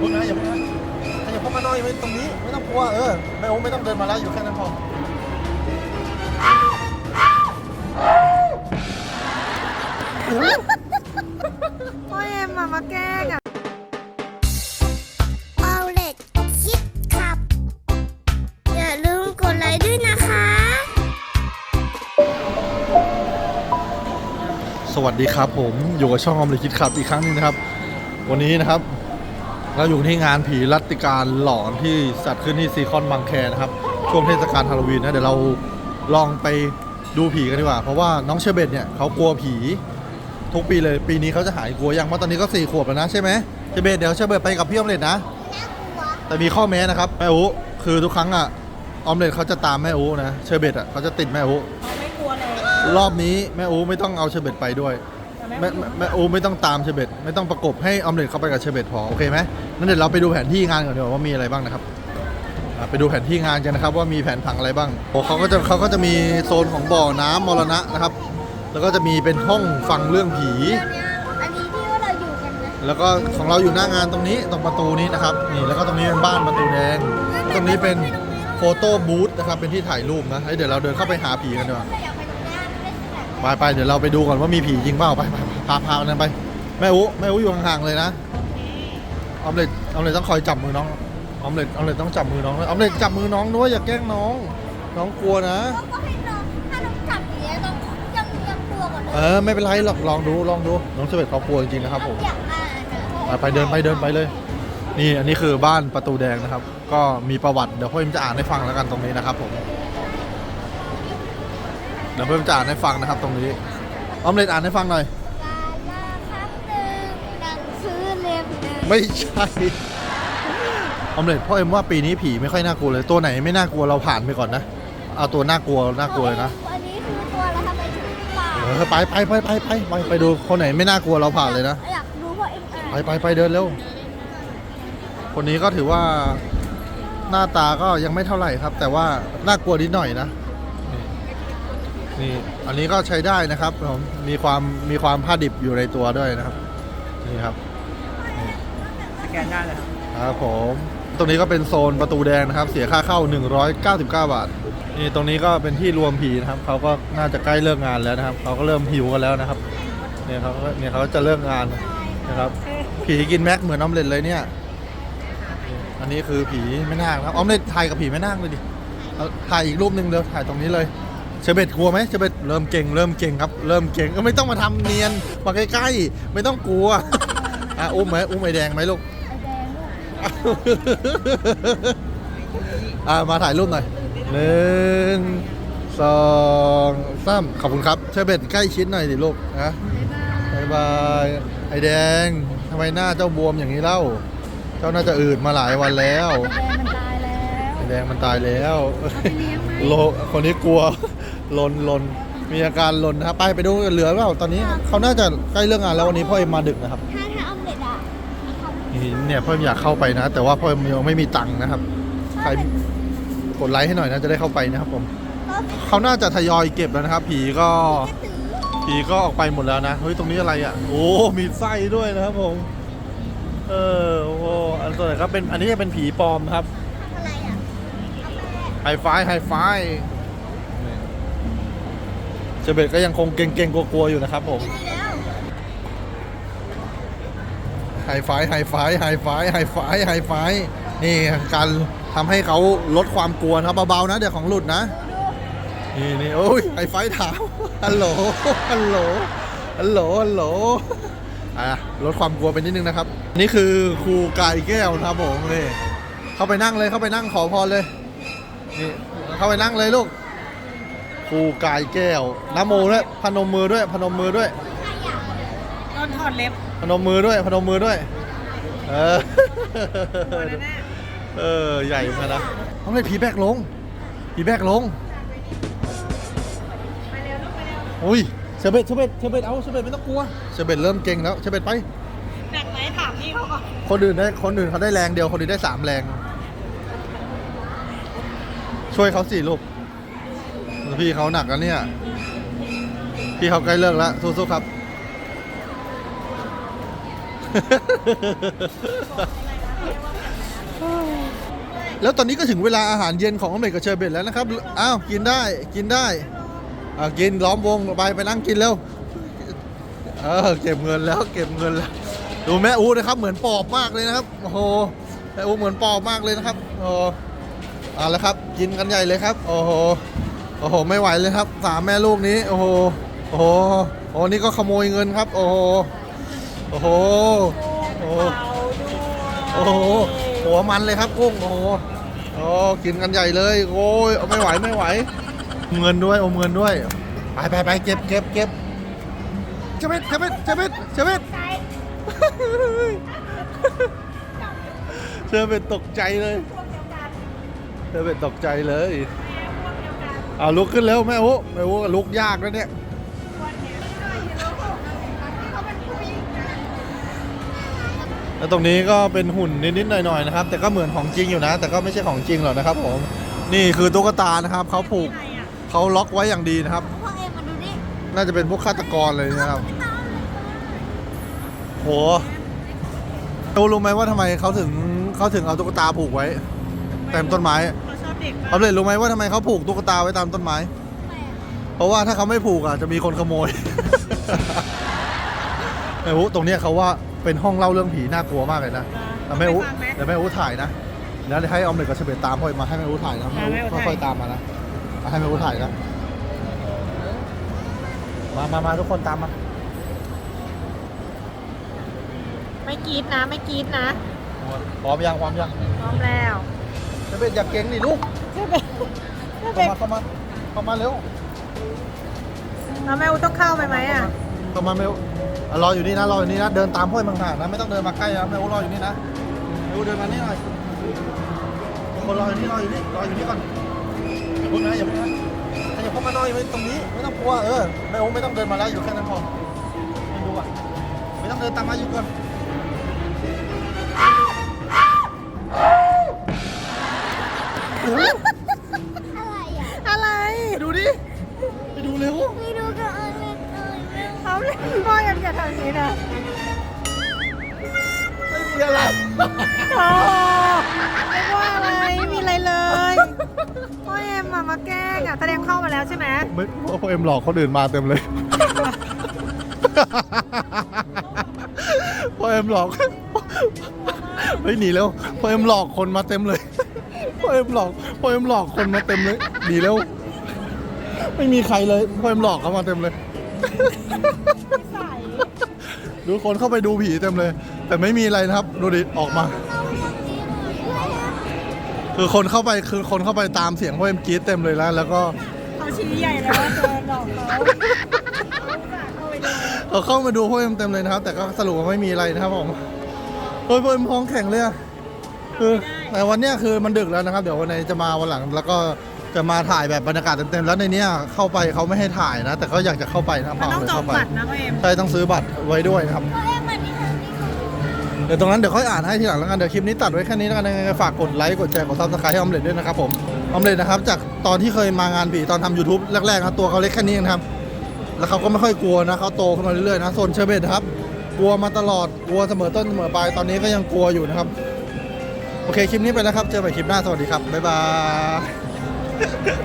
เพิ่งนะอย่าเพิ่งนะขยับเข้ามาหน่อยไม่ตรงนี้ไม่ต้องกลัวเออแม่โอ้ไม่ต้องเดินมาแล้วอยู่แค่นั้นพอพ่อเอ็มมามาแกล้งอะเอาเล็ดคิดขับ อย่าลืมกดไลค์ด้วยนะคะ สวัสดีครับผมอยู่กับช่องอมเลยคิดครับอีกครั้งหนึงนะครับ วันนี้นะครับ เราอยู่ที่งานผีรัตติการหลอนที่จัดขึ้นที่ซีคอนบางแคนะครับ ช่วงเทศกาลฮาโลวีนนะเดี๋ยวเราลองไปดูผีกันดีกว่า เพราะว่าน้องเชอร์เบตเนี่ยเขากลัวผีทุกปีเลยปีนี้เขาจะหายกลัวยังเพราะตอนนี้ก็สี่ขวบแล้วนะใช่ไหมเชอร์เบตเดี๋ยวเชอร์เบตไปกับพี่ออมเล็ตนะ แต่มีข้อแม้นะครับแม่อูคือทุกครั้งอะออมเล็ตเขาจะตามแม่อูนะเชอร์เบตอะเขาจะติดแม่อูไม่กลัวเลยรอบนี้แม่อูไม่ต้องเอาเชอร์เบตไปด้วย แม่แม่แม่อูไม่ต้องตามเชอร์เบตไม่ต้องประกบให้ออมเล็ตเข้าไปกับเชอร์เบตพอโอเคไหมนั่นเดี๋ยวเราไปดูแผนที่งานก่อนดีกว่าว่ามีอะไรบ้างนะครับอะไปดูแผนที่งานกันนะครับว่ามีแผนผังอะไรบ้างโอ้เขาก็จะเขาก็จะมีโซนของบ่อน้ำมรณะนะครับ แล้วก็จะมีเป็นห้องฟังเรื่องผี อันนี้ที่ว่าเราอยู่กันนะแล้วก็ของเราอยู่หน้างานตรงนี้ตรงประตูนี้นะครับนี่แล้วก็ตรงนี้เป็นบ้านประตูแดง ตรงนี้เป็นโฟโต้บูธนะครับเป็นที่ถ่ายรูปนะเฮ้ยเดี๋ยวเราเดินเข้าไปหาผีกันดีกว่าถ้าอยากไปตรงนี้ ไม่ใช่แบบไปไปเดี๋ยวเราไปดูก่อนว่ามีผีจริงเปล่าไปไปไปพาพานั้นไป แม่อุแม่อุอยู่ห่างๆเลยนะออมเล็ตออมเล็ตต้องคอยจับมือน้องออมเล็ตออมเล็ตต้องจับมือน้องด้วยออมเล็ตจับมือน้องด้วยอย่าแกล้งน้อง น้องกลัวนะ เขาก็ให้น้องถ้าน้องจับอย่างเงี้ยน้องยังยังกลัวกว่าเดิเอมอไม่เป็นไรหรอกลองดูลองดูน้องเฉลิมเขากลัวจริงๆนะครับผม อยากอ่านอะไปไปเดินไปเดินไปเลย นี่อันนี้คือบ้านประตูแดงนะครับ ก็มีประวัติเดี๋ยวพ่อเอ็มจะอ่านให้ฟังแล้วกันตรงนี้นะครับผมเดี๋ยวพ่อเอ็มจะอ่านให้ฟังนะครับตรงนี้ ออมเล็ตอ่านให้ฟังหน่อย กาลาครั้งหนึ่งหนังสือเล่มหนึ่งไม่ใช่ ออมเล็ตพ่อเอ็มว่าปีนี้ผีไม่ค่อยน่ากลัวเลย ตัวไหนไม่น่ากลัวเราผ่านไปก่อนนะ เอาตัวน่ากลัวน่ากลัวเลยนะ อันนี้คือตัวแล้วทำไมถึงป่าเออไปไปไปไปไปไปไปดูคนไหนไม่น่ากลัวเราผ่านเลยนะ อยากรู้เพราะเอ็มอ่านไปไปไปเดินเร็ว คนนี้ก็ถือว่าหน้าตาก็ยังไม่เท่าไหร่ครับ แต่ว่าน่ากลัวนิดหน่อยนะ นี่นี่อันนี้ก็ใช้ได้นะครับผมมีความมีความผ้าดิบอยู่ในตัวด้วยนะครับนี่ครับสแกนได้เลยครับครับผมตรงนี้ก็เป็นโซนประตูแดงนะครับ เสียค่าเข้า 199 บาทนี่ตรงนี้ก็เป็นที่รวมผีนะครับเขาก็น่าจะใกล้เลิกงานแล้วนะครับเขาก็เริ่มหิวกันแล้วนะครับเนี่ยเขาก็เนี่ยเขาจะเลิกงานนะครับผีกินแม็กเหมือนออมเล็ตเลยเนี่ยนี่อันนี้คือผีไม่นาคนะครับออมเล็ตถ่ายกับผีไม่นาคเลยดิเอาถ่ายอีกรูปหนึ่งเดี๋ยวถ่ายตรงนี้เลย เชเบตกลัวไหมเชเบตเริ่มเก่งเริ่มเก่งครับเริ่มเก่งก็ไม่ต้องมาทำเนียนมาใกล้ๆไม่ต้องกลัวอะอุ้มไหมอุ้มไอแดงไหมลูกไอแดงด้วยอ่ามาถ่ายรูปหน่อยหนึ่งสองสามขอบคุณครับเชอร์เบตใกล้ชิดหน่อยดิลูกนะบายบายไอแดงทำไมหน้าเจ้าบวมอย่างนี้เล่า เจ้าน่าจะอืดมาหลายวันแล้วแดงมันตายแล้วไอแดงมันตายแล้ว โลคนนี้กลัว ลนลนมีอาการลนนะครับไปไปดูเหลือเปล่าตอนนี้เขาน่าจะใกล้เรื่องงานแล้ววันนี้พ่อเอ็มมาดึกนะครับถ้าถ้าออมเล็ตอะเขานี่เนี่ยพ่อเอ็มอยากเข้าไปนะ แต่ว่าพ่อเอ็มยังไม่มีตังค์นะครับใครกดไลค์ให้หน่อยนะจะได้เข้าไปนะครับผมก็เป็นเขาน่าจะทยอยเก็บแล้วนะครับ ผีก็กระสือผีก็ออกไปหมดแล้วนะเฮ้ยตรงนี้อะไรอะโอ้มีไส้ด้วยนะครับผมเออโอ้โหอันส่วนใหญ่ก็เป็นอันนี้จะเป็นผีปลอมครับอะไรอะไฮไฟว์ไฮไฟว์นี่ เจเบตก็ยังคงเก่งๆกลัวๆอยู่นะครับผมไฮไฟว์ไฮไฟว์ไฮไฟว์ไฮไฟว์ไฮไฟว์นี่การทำให้เขาลดความกลัวนะเบาๆนะ เดี๋ยวของหลุดนะ นี่นี่โอ้ยไฮไฟว์ถามฮัลโหลฮัลโหลฮัลโหลฮัลโหลอะลดความกลัวไปนิดนึงนะครับ นี่คือครูกายแก้วนะครับผมนี่เข้าไปนั่งเลยเข้าไปนั่งขอพรเลยนี่เข้าไปนั่งเลยลูก ครูกายแก้วนะโมด้วยพนมมือด้วย พนมมือด้วย โดนถอดเล็บพนมมือด้วย พนมมือด้วย เออโดนแน่เออ ใหญ่เหมือนกันนะต้องให้ผีแบกลง ผีแบกลงไปเร็วลูกไปเร็วอุ้ยเชเบตเชเบตเชเบตเอาเชเบตไม่ต้องกลัวเชเบตเริ่มเก่งแล้วเชเบตไป หนักไหมถามพี่เขาก่อนคนอื่นได้คนอื่นเขาได้แรงเดียวคนอื่นได้สามแรง ช่วยเขาสิลูก พี่เขาหนักแล้วเนี่ย พี่เขาใกล้เลิกแล้วสู้ๆครับ แล้วตอนนี้ก็ถึงเวลาอาหารเย็นของอเมริกกับเชอร์เบตแล้วนะครับ อ้าว กินได้ กินได้อ่ากินล้อมวงไปไปนั่งกินเร็ว เออ เก็บเงินแล้ว เก็บเงินแล้ว ดูแม่อูนะครับ เหมือนปอบมากเลยนะครับ โอ้โห แม่อูเหมือนปอบมากเลยนะครับ โอ้เอาละครับ กินกันใหญ่เลยครับ โอ้โห โอ้โห ไม่ไหวเลยครับสามแม่ลูกนี้ โอ้โห โอ้โห โอ้โห นี่ก็ขโมยเงินครับ โอ้โห โอ้โห โอ้โหโอ้โห หัวมันเลยครับกุ้ง โอ้โหโอ้กินกันใหญ่เลย โอ้ยไม่ไหวไม่ไหว เงินด้วย โอมเงินด้วย ไปไปไปเก็บเก็บเก็บเจเบ็ดเจเบ็ดเจเบ็ดเจเบ็ดเจเบ็ดตกใจเลยเจเบ็ดตกใจเลย อาลุกขึ้นแล้วแม่โอ้แม่โอ้ลุกยากแล้วเนี่ยแล้วตรงนี้ก็เป็นหุ่นนิดๆหน่อยๆนะครับ แต่ก็เหมือนของจริงอยู่นะ แต่ก็ไม่ใช่ของจริงหรอกนะครับผมนี่คือตุ๊กตานะครับเขาผูกเขาล็อกไว้อย่างดีนะครับพ่อเอ็มมาดูนี่น่าจะเป็นพวกฆาตกรเลยนะครับโหรู้รู้ไหมว่าทำไมเขาถึงเขาถึงเอาตุ๊กตาผูกไว้เต็มต้นไม้ เขาชอบเด็กเขาเลยรู้ไหมว่าทำไมเขาผูกตุ๊กตาไว้ตามต้นไม้ เพราะว่าถ้าเขาไม่ผูกอะจะมีคนขโมยแม่อุ๊ตรงเนี้ยเขาว่าเป็นห้องเล่าเรื่องผีน่ากลัวมากเลยนะแต่แม่อุ๊เดี๋ยวแม่อุ๊ถ่ายนะแล้วเดี๋ยวให้ออมเล็ตกับเชเบตตามพ่อยมาให้แม่อุ๊ถ่ายนะแม่อุ๊ค่อยๆตามมานะมาให้แม่อุ๊ถ่ายนะมามามาทุกคนตามมา ไม่กรีดนะ ไม่กรีดนะพร้อมยังพร้อมยังพร้อมแล้ว เชเบตอย่าเก่งดิลูกเจ๊เบ็ดเจ๊เข้าเบ็ดมาเข้ามาเข้ามาเร็วแล้วแม่อูต้องเข้าไปไหมอะเข้ามาแม่อุ๊อะรออยู่นี่นะรออยู่นี่นะเดินตามพ่อยห่างๆนะไม่ต้องเดินมาใกล้นะแม่อุ๊รออยู่นี่นะแม่อุ๊เดินมานี่หน่อยทุกคนรออยู่นี่รออยู่นี่รออยู่นี่ก่อนอย่าเพุ่งนะอย่าเพุ่งนะอย่าเข้ามาหน่อยไว้ตรงนี้ไม่ต้องกลัวเออแม่อุ๊ไม่ต้องเดินมาแล้วอยู่แค่นั้นพอไม่ดูอะไม่ต้องเดินตามมาอยู่ก่อน อะไรอะอะไร ไปดูดิ ไปดูเร็วไม่ดูกับอันนี้เลยแม่เขาเลยพ่อยังจะทำอย่างนี้นะไม่มีอะไร โอ้ไม่ว่าอะไรไม่มีอะไรเลยพ่อเอ็มมามาแกล้งอะแสดงเข้ามาแล้วใช่ไหมไม่พอเอ็มหลอกคนอื่นมาเต็มเลย พอเอ็มหลอกไม่หนีแล้วพอเอ็มหลอกคนมาเต็มเลยพอ เอ็มหลอกพอเอ็มหลอกคนมาเต็มเลยหนีแล้ว ไม่มีใครเลยพอเอ็มหลอกเขามาเต็มเลยใส่ดูคนเข้าไปดูผีเต็มเลย แต่ไม่มีอะไรนะครับ ดูดิออกมา คือคนเข้าไปคือคนเข้าไปตามเสียงพอเอ็มกรีดเต็มเลยแล้วแล้วก็เขาชี้ใหญ่แล้วว่าเดินหลอกเขาเขาเข้าไปดูเราเข้ามาดูพวกเอ็มเต็มเลยนะครับ แต่ก็สรุปว่าไม่มีอะไรนะครับผมโอ้ยพวกเอ็มท้องแข็งเลยอะ คือแต่วันเนี้ยคือมันดึกแล้วนะครับ เดี๋ยววันไหนจะมาวันหลัง แล้วก็จะมาถ่ายแบบบรรยากาศเต็มๆแล้วในเนี้ยเข้าไปเขาไม่ให้ถ่ายนะ แต่ก็อยากจะเข้าไปนะครับมันต้องเลยจองเข้าไปบัตรนะพ่อเอ็มใช่ต้องซื้อบัตรไว้ด้วยนะครับ พ่อเอ็มมาที่ทางนี้เดี๋ยวตรงนั้นเดี๋ยวค่อยอ่านให้ทีหลังแล้วกันเดี๋ยวคลิปนี้ตัดไว้แค่นี้แล้วกันยังไงฝากกดไลค์กดแชร์กดซับสไครต์ให้ออมเล็ตด้วยนะครับผมออมเล็ตนะครับจากตอนที่เคยมางานผีตอนทำ YouTube แรกๆนะตัวเขาเล็กแค่นี้เองนะครับแล้วเขาก็ไม่ค่อยกลัวนะเขาโตขึ้นมาเรื่อยๆนะโซนเชอร์เบตนะครับกลัวมาตลอดกลัวเสมอต้นเสมอปลายตอนนี้ก็ยังกลัวอยู่นะครับ โอเค คลิปนี้ไปแล้วครับ เจอกันใหม่คลิปหน้า สวัสดีครับ บ๊ายบาย